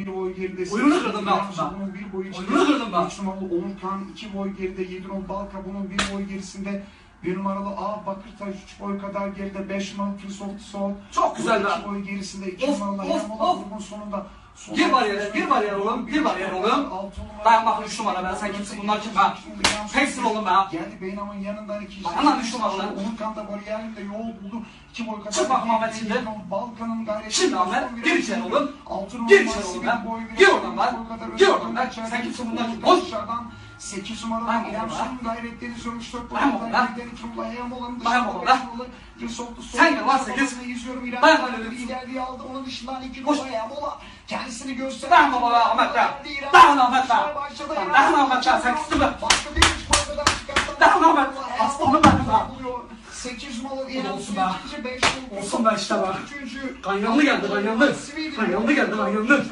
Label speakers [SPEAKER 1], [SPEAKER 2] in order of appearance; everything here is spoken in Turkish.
[SPEAKER 1] Bir boy geride.
[SPEAKER 2] Oyunu kırdım ben.
[SPEAKER 1] Bunun bir boy içinde.
[SPEAKER 2] Oyunu kırdım ben.
[SPEAKER 1] Numaralı Onurkan iki boy geride. Yedi numaralı Balka bunun bir boy gerisinde. Bir numaralı A Bakırtaş üç boy kadar geride. Beş numaralı Krisoft Sol.
[SPEAKER 2] Çok güzel be.
[SPEAKER 1] İki boy gerisinde. İki
[SPEAKER 2] Of,
[SPEAKER 1] numaralı
[SPEAKER 2] of,
[SPEAKER 1] Yamola
[SPEAKER 2] of.
[SPEAKER 1] grubun sonunda.
[SPEAKER 2] Gir bariyere, gir bariyere oğlum, gir bariyere oğlum. Dayan bakın üç numara ben, sen kimsin, bunlar kim ben? Teksin oğlum ben.
[SPEAKER 1] Geldi Beynam'ın yanından iki.
[SPEAKER 2] Dayan üç numaralı.
[SPEAKER 1] Onurkan da bariyerinde yol buldu. İki boy kadar.
[SPEAKER 2] Çık bakalım Ahmet şimdi.
[SPEAKER 1] Balkan'ın gayreti.
[SPEAKER 2] Şimdi Ahmet, gir içeri oğlum. Gir içeri oğlum ben. Gir oradan ben. Gir oradan ben. Sen kimsin bunlar kim?
[SPEAKER 1] Boş.
[SPEAKER 2] Boş.
[SPEAKER 1] Dışarıdan 8 numaralı
[SPEAKER 2] Dayan oğlum
[SPEAKER 1] Yamsun gayretleri sürmüş. Dört boy
[SPEAKER 2] Dayan
[SPEAKER 1] kadar
[SPEAKER 2] oğlum ben.
[SPEAKER 1] geriden iki numaralı Yamolan'ın
[SPEAKER 2] Dayan
[SPEAKER 1] dışında
[SPEAKER 2] oğlum
[SPEAKER 1] beş
[SPEAKER 2] ben.
[SPEAKER 1] numaralı bir soldu, sol
[SPEAKER 2] Sen gel lan
[SPEAKER 1] sol
[SPEAKER 2] sekiz.
[SPEAKER 1] soluna yüzüyorum. İleride
[SPEAKER 2] Dayan
[SPEAKER 1] kaldı.
[SPEAKER 2] oğlum.
[SPEAKER 1] İleride aldı. Onun dışından iki
[SPEAKER 2] Boş.
[SPEAKER 1] numaralı Yamola. Kendisini gösterdi.
[SPEAKER 2] Dayan baba be, Ahmet be.
[SPEAKER 1] İran-
[SPEAKER 2] Dayan Ahmet
[SPEAKER 1] başladı.
[SPEAKER 2] Dayan
[SPEAKER 1] İran-
[SPEAKER 2] Ahmet be, sen
[SPEAKER 1] boy kadar çıkartan-
[SPEAKER 2] Dayan Ahmet. Aslanım benim be.
[SPEAKER 1] Buluyor. 8 numaralı İran
[SPEAKER 2] Olsun be. Olsun be işte.
[SPEAKER 1] Üçüncü.
[SPEAKER 2] Ganyanlı geldi, ganyanlı. Ganyanlı geldi, ganyanlı.